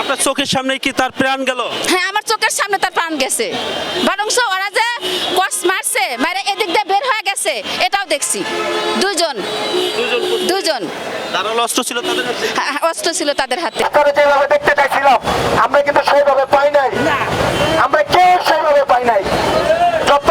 আপনার চোখের সামনে কি তার প্রাণ গেল? হ্যাঁ আমার চোখের সামনে তার প্রাণ গেছে। বরং ওরা যে কস মারছে মারে এদিক দিয়ে বের হয়ে গেছে এটাও দেখছি। দুজন। দুজন ধারালো অস্ত্র ছিল তাদের হাতে? হ্যাঁ, হ্যাঁ, অস্ত্র ছিল তাদের হাতে। করে যেভাবে দেখতে চাইছিলাম আমরা কিন্তু সেইভাবে পাই নাই। আমরা কেউ সেইভাবে পাই নাই। যত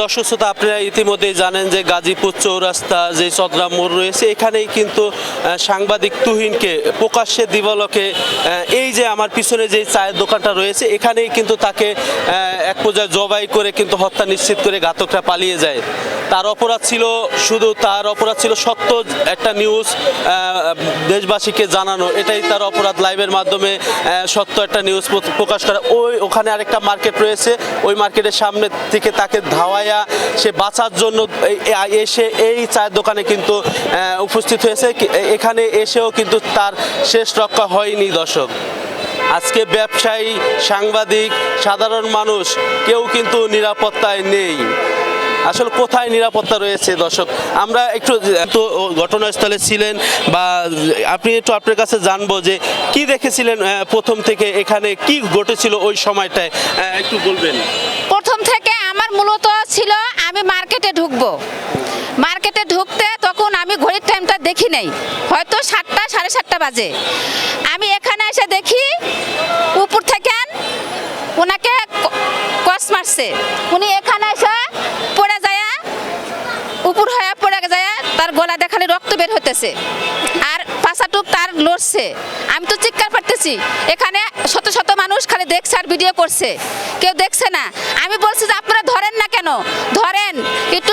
দর্শক শ্রোতা, আপনারা ইতিমধ্যেই জানেন যে গাজীপুর চৌরাস্তা যে চদরা মোড় রয়েছে, এখানেই কিন্তু সাংবাদিক তুহিনকে, প্রকাশ্যে দিবলকে এই যে আমার পিছনে যে চায়ের দোকানটা রয়েছে, এখানেই কিন্তু তাকে এক পর্যায়ে জবাই করে কিন্তু হত্যা নিশ্চিত করে ঘাতকরা পালিয়ে যায়। তার অপরাধ ছিল, শুধু তার অপরাধ ছিল সত্য একটা নিউজ দেশবাসীকে জানানো, এটাই তার অপরাধ লাইভের মাধ্যমে সত্য একটা নিউজ প্র- প্রকাশ করা। ওই, ওখানে আরেকটা মার্কেট রয়েছে, ওই মার্কেটের সামনে থেকে তাকে ধাওয়াইয়া সে বাঁচার জন্য এসে এই চায়ের দোকানে কিন্তু উপস্থিত হয়েছে। এখানে এসেও কিন্তু তার শেষ রক্ষা হয়নি দর্শক। আজকে ব্যবসায়ী, সাংবাদিক, সাধারণ মানুষ, কেউ কিন্তু নিরাপত্তায় নেই। আসলে কোথায় নিরাপত্তা রয়েছে দর্শক? আমরা একটু তো ঘটনাস্থলে ছিলেন বা আপনি একটু আপনার কাছে জানব যে কি দেখেছিলেন প্রথম থেকে এখানে কি ঘটেছিল ওই সময়টায়? একটু বলবেন প্রথম থেকে আমার মূলত ছিল, আমি মার্কেটে ঢুকবো। মার্কেটে ঢুকতে তখন আমি ঘড়ির টাইমটা দেখি নাই। হয়তো সাতটা, সাড়ে সাতটা বাজে। আমি এখানে এসে দেখি, উপর থেকে ওনাকে কস মারছে। উনি এখানে এসে পড়ে যায়, উপর হয়ে পড়ে যায়, তার গলা দেখালে রক্ত বের হতেছে আর পাশাটুক তার লড়ছে। আমি তো চিৎকার পারতেছি এখানে শত শত মানুষ খালি দেখছে আর ভিডিও করছে। কেউ দেখছে না। আমি বলছি যে আপনারা ধরেন না কেন? ধরেন। একটু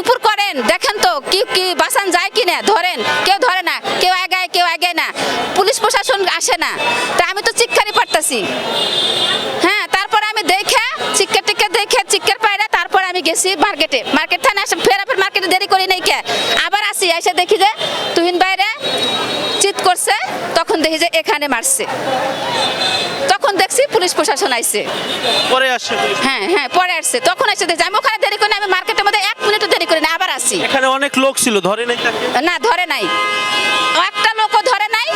উপর করেন। দেখেন তো, কি কি বাসান যায় কি না? ধরেন। কেউ ধরে না। কেউ আগায় কেউ আগায় না। পুলিশ প্রশাসন আসে না। তা আমি তো চিৎকারই পারতেছি। হ্যাঁ তারপরে আমি দেখে, চিৎকার টিক্কার দেখে, চিৎকার পাইরা তারপরে আমি গেছি মার্কেটে। মার্কেট থানা আসে ফের ফের মার্কেটে দেরি করি নাই কে? আবার আসি এসে দেখি যে করছে তখন দেখি যে এখানে মারছে। তখন দেখছি পুলিশ প্রশাসন আইছে। পরে আসছে হ্যাঁ হ্যাঁ পরে আসছে। তখন এসে দেখছি আমি ওখানে দেরি করি আমি মার্কেটের মধ্যে এক মিনিটও দেরি করি না আবার আসি। এখানে অনেক লোক ছিল ধরে নাই না ধরে নাই। একটা লোকও ধরে নাই।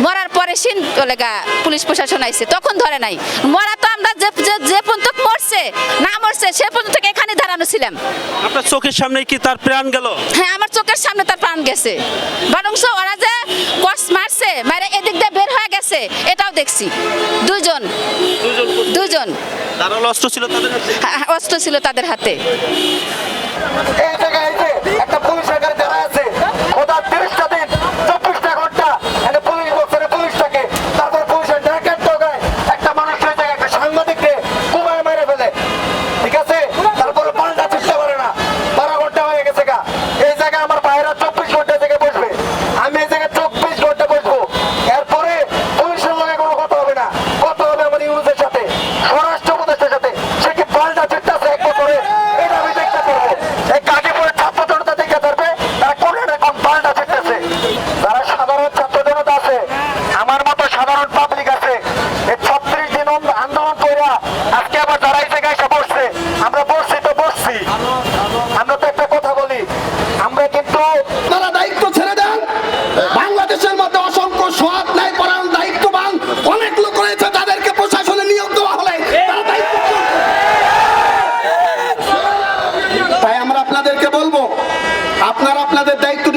মরার পরে সিন লেগা পুলিশ প্রশাসন আইছে তখন ধরে নাই। মরা তো আমরা যে যে- যে পর্যন্ত মরছে না মরছে সে পর্যন্ত থেকে এখানে দাঁড়ানো ছিলাম আপনার চোখের সামনে কি তার প্রাণ গেল? হ্যাঁ আমার চোখের সামনে তার প্রাণ গেছে। বরং ওরা যে কস মারছে মারে এদিক দিয়ে বের হয়ে গেছে এটাও দেখছি। দুজন। দুজন ধারালো অস্ত্র ছিল তাদের হাতে? হ্যাঁ, হ্যাঁ, অস্ত্র ছিল তাদের হাতে। এই জায়গায় এই যে একটা পুলিশের গাড়ি দাঁড়া আছে।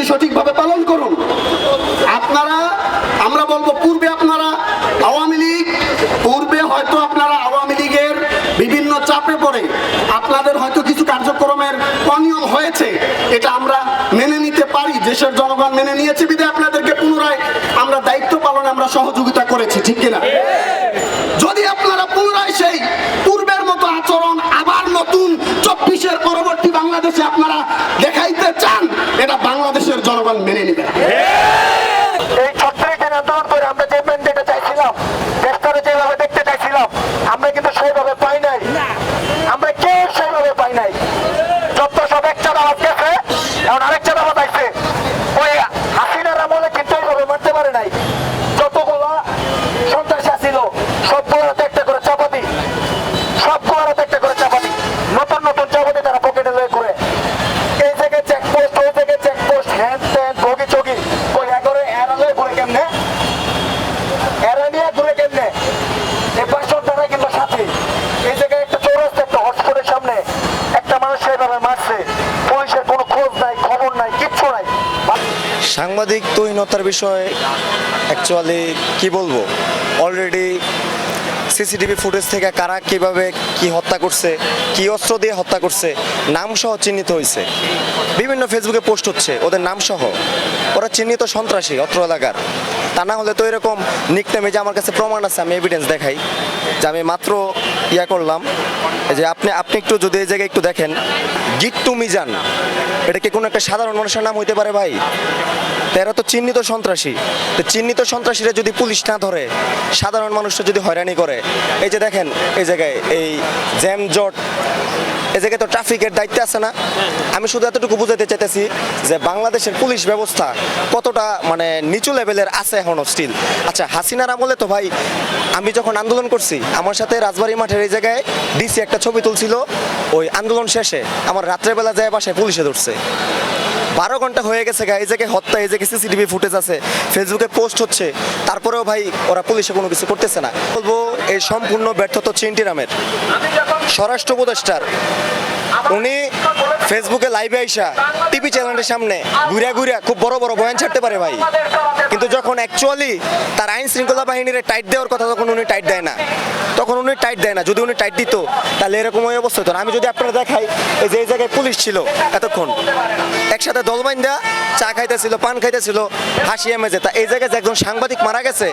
সঠিকভাবে পালন করুন। আপনারা, আমরা বলব পূর্বে আপনারা আওয়ামী লীগ, পূর্বে হয়তো আপনারা আওয়ামী লীগের বিভিন্ন চাপে পড়ে, আপনাদের হয়তো কিছু কার্যক্রমের অনিয়ম হয়েছে, এটা আমরা মেনে নিতে পারি, দেশের জনগণ মেনে নিয়েছে বিধে আপনাদেরকে পুনরায় আমরা দায়িত্ব পালনে আমরা সহযোগিতা করেছি, ঠিক কিনা? যদি আপনারা পুনরায় সেই পূর্বের মতো আচরণ, আবার নতুন চব্বিশের পরবর্তী বাংলাদেশে আপনারা সাংবাদিক তৈনতার বিষয়ে অ্যাকচুয়ালি কি বলব? অলরেডি সিসিটিভি ফুটেজ থেকে কারা কীভাবে কি হত্যা করছে, কি অস্ত্র দিয়ে হত্যা করছে নাম সহ চিহ্নিত হয়েছে। বিভিন্ন ফেসবুকে পোস্ট হচ্ছে, ওদের নাম সহ ওরা চিহ্নিত সন্ত্রাসী, অত্র এলাকার। তা না হলে তো এরকম নিকনেমে যে আমার কাছে প্রমাণ আছে, আমি এভিডেন্স দেখাই। যে আমি মাত্র ইয়া করলাম। যে আপনি আপনি একটু যদি এই জায়গায় একটু দেখেন। গিট্টু মিজান, এটা কি কোনো একটা সাধারণ মানুষের নাম হইতে পারে ভাই? এরা তো চিহ্নিত সন্ত্রাসী। তো চিহ্নিত সন্ত্রাসীরা যদি পুলিশ না ধরে, সাধারণ মানুষটা যদি হয়রানি করে এই যে দেখেন, এই জায়গায়, এই জ্যাম জট, এই জায়গায় তো ট্রাফিকের দায়িত্বে আছে না? আমি শুধু এতটুকু বুঝাতে চাইতেছি যে বাংলাদেশের পুলিশ ব্যবস্থা কতটা মানে নিচু লেভেলের আছে এখনও স্টিল আচ্ছা হাসিনার আমলে তো ভাই, আমি যখন আন্দোলন করছি, আমার সাথে রাজবাড়ি মাঠের এই জায়গায় ডিসি একটা ছবি তুলছিল, ওই আন্দোলন শেষে, আমার রাত্রেবেলা যায় বাসায় পুলিশে ধরছে। বারো ঘণ্টা হয়ে গেছে গা, এই জায়গায় হত্যা, এই যে সিসিটিভি ফুটেজ আছে, ফেসবুকে পোস্ট হচ্ছে, তারপরেও ভাই ওরা পুলিশে কোনো কিছু করতেছে না। বলব, এই সম্পূর্ণ ব্যর্থতা চিন্টি নামের স্বরাষ্ট্র উপদেষ্টার, উনি ফেসবুকে লাইভে আইসা টিভি চ্যানেলের সামনে ঘুরিয়া ঘুরিয়া খুব বড় বড় বয়ান ছাড়তে পারে ভাই। কিন্তু যখন অ্যাকচুয়ালি তার আইন শৃঙ্খলা বাহিনীর টাইট দেওয়ার কথা তখন উনি টাইট দেয় না। তখন উনি টাইট দেয় না। যদি উনি টাইট দিত, তাহলে এরকম ওই অবস্থা হতো আমি যদি আপনারা দেখাই, এই যে এই জায়গায় পুলিশ ছিল এতক্ষণ, একসাথে দলবাইন্দা চা খাইতেছিল, পান খাইতেছিল, হাসি এমেজে। তা এই জায়গায় যে একজন সাংবাদিক মারা গেছে,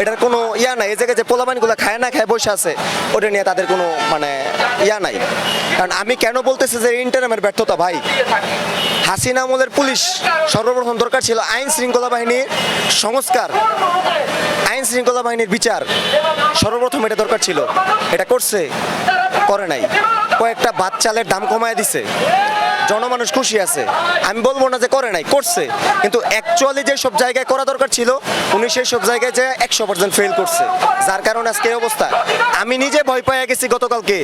এটার কোনো ইয়া নাই। এই জায়গায় যে পোলাবানগুলো খায় না, খায়, বসে আছে, ওটা নিয়ে তাদের কোনো মানে ইয়া নাই। কারণ আমি কেন বলতেছি যে ইন্টারমের ব্যর্থতা ভাই? হাসিনা আমলের পুলিশ সর্বপ্রথম দরকার ছিল আইন শৃঙ্খলা বাহিনীর সংস্কার। আইন শৃঙ্খলা বাহিনীর বিচার সর্বপ্রথম এটা দরকার ছিল। এটা করছে, করে নাই। কয়েকটা ভাত চালের দাম কমায় দিছে। জনমানুষ খুশি আছে। আমি বলব না যে করে নাই, করছে। কিন্তু অ্যাকচুয়ালি যে সব জায়গায় করা দরকার ছিল, উনি সেই সব জায়গায় যে একশো পার্সেন্ট ফেল করছে। যার কারণে আজকে অবস্থা। আমি নিজে ভয় পাইয়া গেছি গতকালকে।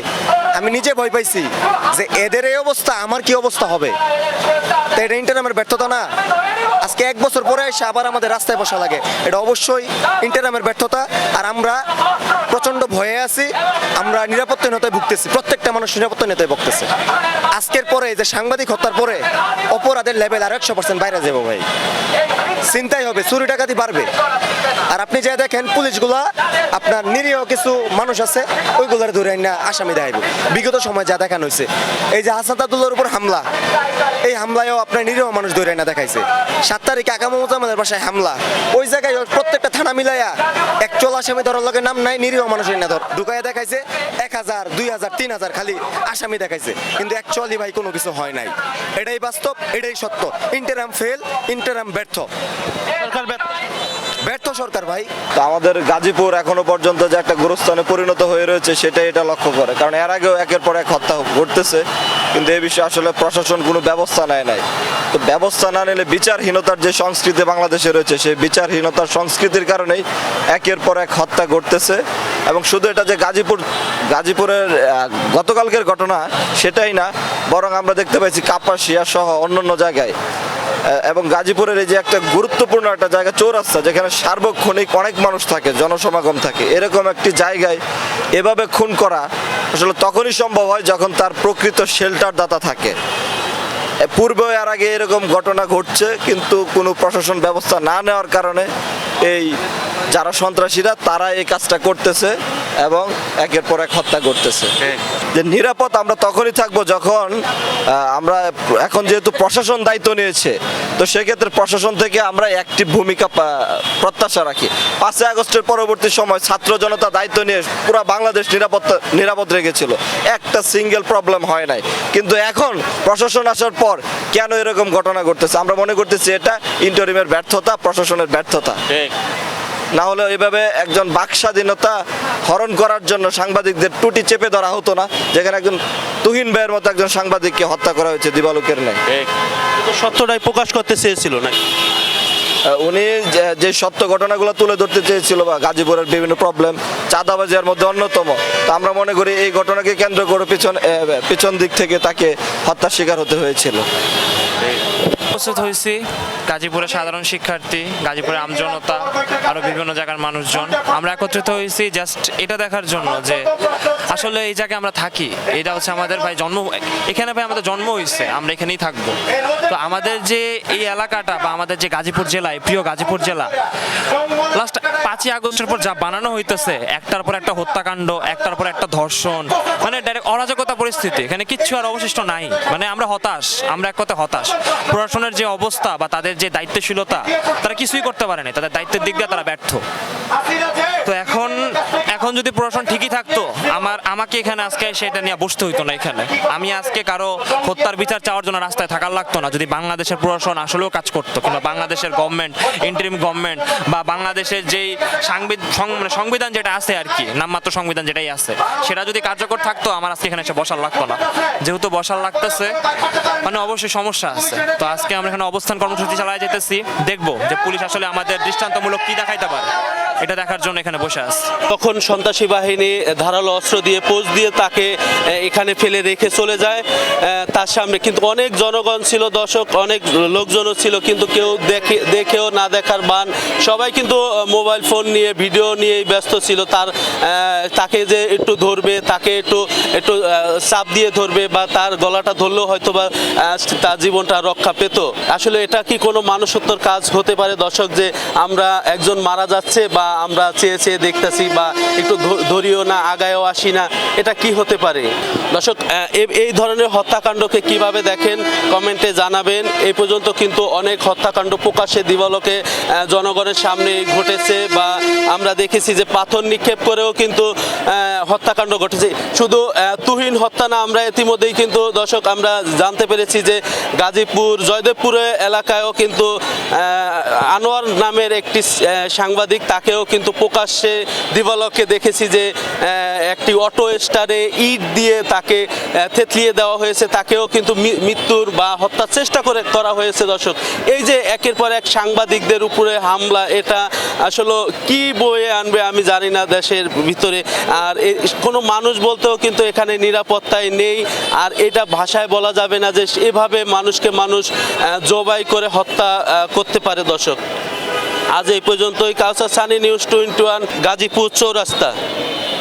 আমি নিজে ভয় পাইছি যে এদের এই অবস্থা, আমার কি অবস্থা হবে? তো এটা ব্যর্থতা না। আজকে এক বছর পরে এসে আবার আমাদের রাস্তায় বসা লাগে। এটা অবশ্যই ব্যর্থতা। আর আমরা ভয়ে আছি। আমরা ভুগতেছি। প্রত্যেকটা মানুষ ভুগতেছে। আজকের পরে যে সাংবাদিক হত্যার পরে অপরাধের লেভেল আর একশো পার্সেন্ট বাইরে যাব ভাই। চিন্তাই হবে, চুরি ডাকাতি বাড়বে। আর আপনি যা দেখেন, পুলিশগুলা, আপনার নিরীহ কিছু মানুষ আছে, ওইগুলার ধরে না আসামি দেখাইব। বিগত সময় যা দেখানো হয়েছে। এই যে হাসান উপর হামলা। এই হামলায়ও আপনার নিরীহ মানুষ ধরে না দেখাইছে। সাত তারিখে আগামী মোজামের বাসায় হামলা। ওই জায়গায় প্রত্যেকটা থানা মিলাইয়া একচল আসামি ধরার লগে নাম নাই, নিরীহ মানুষের না ধর ঢুকাইয়া দেখাইছে, এক হাজার, দুই হাজার, তিন হাজার খালি আসামি দেখাইছে। কিন্তু অ্যাকচুয়ালি ভাই কোনো কিছু হয় নাই। এটাই বাস্তব, এটাই সত্য। ইন্টারাম ফেল ইন্টারাম ব্যর্থ। ব্যর্থ সরকার ভাই। তো আমাদের গাজীপুর এখনও পর্যন্ত যে একটা গুরুস্থানে পরিণত হয়ে রয়েছে, সেটাই এটা লক্ষ্য করে। কারণ এর আগেও একের পর এক হত্যা ঘটতেছে, কিন্তু এই বিষয়ে আসলে প্রশাসন কোনো ব্যবস্থা নেয় নাই। তো ব্যবস্থা না নিলে বিচারহীনতার যে সংস্কৃতি বাংলাদেশে রয়েছে, সেই বিচারহীনতার সংস্কৃতির কারণেই একের পর এক হত্যা ঘটতেছে। এবং শুধু এটা যে গাজীপুর, গাজীপুরের গতকালকের ঘটনা, সেটাই না, বরং আমরা দেখতে পাইছি কাপাসিয়া সহ অন্যান্য জায়গায়। এবং গাজীপুরের এই যে একটা গুরুত্বপূর্ণ একটা জায়গা, চৌরাস্তা, যেখানে সার্বক্ষণিক অনেক মানুষ থাকে, জনসমাগম থাকে, এরকম একটি জায়গায় এভাবে খুন করা আসলে তখনই সম্ভব হয় যখন তার প্রকৃত শেল্টার দাতা থাকে পূর্বে এর আগে এরকম ঘটনা ঘটছে, কিন্তু কোনো প্রশাসন ব্যবস্থা না নেওয়ার কারণে এই যারা সন্ত্রাসীরা তারা এই কাজটা করতেছে এবং একের পর এক হত্যা করতেছে। যে নিরাপদ আমরা তখনই থাকব যখন আমরা এখন যেহেতু প্রশাসন দায়িত্ব নিয়েছে তো সেক্ষেত্রে প্রশাসন থেকে আমরা একটি ভূমিকা প্রত্যাশা রাখি। পাঁচই আগস্টের পরবর্তী সময় ছাত্র জনতা দায়িত্ব নিয়ে পুরো বাংলাদেশ নিরাপত্তা নিরাপদ রেখেছিল। একটা সিঙ্গেল প্রবলেম হয় নাই। কিন্তু এখন প্রশাসন আসার পর কেন এরকম ঘটনা ঘটতেছে? আমরা মনে করতেছি এটা ইন্টারিমের ব্যর্থতা প্রশাসনের ব্যর্থতা। না হলে এভাবে একজন বাকস্বাধীনতা হরণ করার জন্য সাংবাদিকদের টুটি চেপে ধরা হতো না যেখানে একজন তুহিন ভাইয়ের মতো একজন সাংবাদিককে হত্যা করা হয়েছে দিবালুকের নেই সত্যটাই প্রকাশ করতে চেয়েছিল নাকি? উনি যে- সত্য ঘটনাগুলো তুলে ধরতে চেয়েছিল বা গাজীপুরের বিভিন্ন প্রবলেম চাঁদাবাজির মধ্যে অন্যতম। তা আমরা মনে করি এই ঘটনাকে কেন্দ্র করে পিছন পিছন দিক থেকে তাকে হত্যার শিকার হতে হয়েছিল। উপস্থিত হয়েছি। গাজীপুরের সাধারণ শিক্ষার্থী, গাজীপুরের আমজনতা আরও বিভিন্ন জায়গার মানুষজন। আমরা একত্রিত হয়েছি জাস্ট এটা দেখার জন্য যে আসলে এই জায়গায় আমরা থাকি। এটা হচ্ছে আমাদের ভাই জন্ম, এখানে ভাই আমাদের জন্ম হয়েছে, আমরা এখানেই থাকব। তো আমাদের যে এই এলাকাটা বা আমাদের যে গাজীপুর জেলায় প্রিয় গাজীপুর জেলা লাস্ট পাঁচই আগস্টের পর যা বানানো হইতেছে, একটার পর একটা হত্যাকাণ্ড, একটার পর একটা ধর্ষণ মানে ডাইরেক্ট অরাজকতা পরিস্থিতি, এখানে কিচ্ছু আর অবশিষ্ট নাই। মানে আমরা হতাশ, আমরা এক কথা হতাশ। প্রশাসনের যে অবস্থা বা তাদের যে দায়িত্বশীলতা, তারা কিছুই করতে পারেনি তাদের দায়িত্বের দিক দিয়ে তারা ব্যর্থ। যদি প্রশাসন ঠিকই থাকতো, আমার, আমাকে এখানে আজকে সেটা নিয়ে বসতে হইতো না এখানে। আমি আজকে কারও হত্যার বিচার চাওয়ার জন্য রাস্তায় থাকার লাগতো না, যদি বাংলাদেশের প্রশাসন আসলেও কাজ করতো, কিংবা বাংলাদেশের গভর্নমেন্ট ইন্টারিম গভর্নমেন্ট বা বাংলাদেশের যেই মানে সংবিধান যেটা আছে আর কি, নামমাত্র সংবিধান যেটাই আছে, সেটা যদি কার্যকর থাকতো, আমার আজকে এখানে এসে বসার লাগতো না। যেহেতু বসার লাগতেছে মানে অবশ্যই সমস্যা আছে। তো আজকে আমরা এখানে অবস্থান কর্মসূচি চালায় যেতেছি, দেখব যে পুলিশ আসলে আমাদের দৃষ্টান্তমূলক কি দেখাইতে পারে। এটা দেখার জন্য এখানে বসে আছে। তখন সন্ত্রাসী বাহিনী ধারালো অস্ত্র দিয়ে পোজ দিয়ে তাকে এখানে ফেলে রেখে চলে যায়। তার সামনে কিন্তু অনেক জনগণ ছিল, দর্শক, অনেক লোকজনও ছিল, কিন্তু কেউ দেখে, দেখেও না দেখার বান। সবাই কিন্তু মোবাইল ফোন নিয়ে, ভিডিও নিয়েই ব্যস্ত ছিল। তার তাকে যে একটু ধরবে, তাকে একটু একটু চাপ দিয়ে ধরবে বা তার গলাটা ধরলেও হয়তো বা তার জীবনটা রক্ষা পেত। আসলে এটা কি কোনো মানুষত্বর কাজ হতে পারে, দর্শক, যে আমরা একজন মারা যাচ্ছে বা আমরা চেয়ে চেয়ে দেখতেছি বা একটু ধরিও না, আগায়ও আসি না, এটা কি হতে পারে? দর্শক এই ধরনের হত্যাকাণ্ডকে কীভাবে দেখেন, কমেন্টে জানাবেন। এই পর্যন্ত কিন্তু অনেক হত্যাকাণ্ড প্রকাশ্যে দিবালোকে জনগণের সামনে ঘটেছে বা আমরা দেখেছি যে পাথর নিক্ষেপ করেও কিন্তু হত্যাকাণ্ড ঘটেছে। শুধু তুহিন হত্যা না, আমরা ইতিমধ্যেই কিন্তু, দর্শক, আমরা জানতে পেরেছি যে গাজীপুর, জয়দেবপুরে এলাকায়ও কিন্তু আনোয়ার নামের একটি সাংবাদিক সাংবাদিক তাকেও কিন্তু প্রকাশ্যে দিবালকে দেখেছি যে একটি অটো স্টারে ইট দিয়ে তাকে থেতলিয়ে দেওয়া হয়েছে। তাকেও কিন্তু মৃত্যুর বা হত্যার চেষ্টা করে করা হয়েছে দর্শক। এই যে একের পর এক সাংবাদিকদের উপরে হামলা, এটা আসলে কি বয়ে আনবে আমি জানি না দেশের ভিতরে। আর কোনো মানুষ বলতেও কিন্তু এখানে নিরাপত্তায় নেই। আর এটা ভাষায় বলা যাবে না যে, এভাবে মানুষকে মানুষ জবাই করে হত্যা করতে পারে দর্শক। আজ এই পর্যন্তই। Kawsar Sunny news twenty one Gazipur Chowrasta.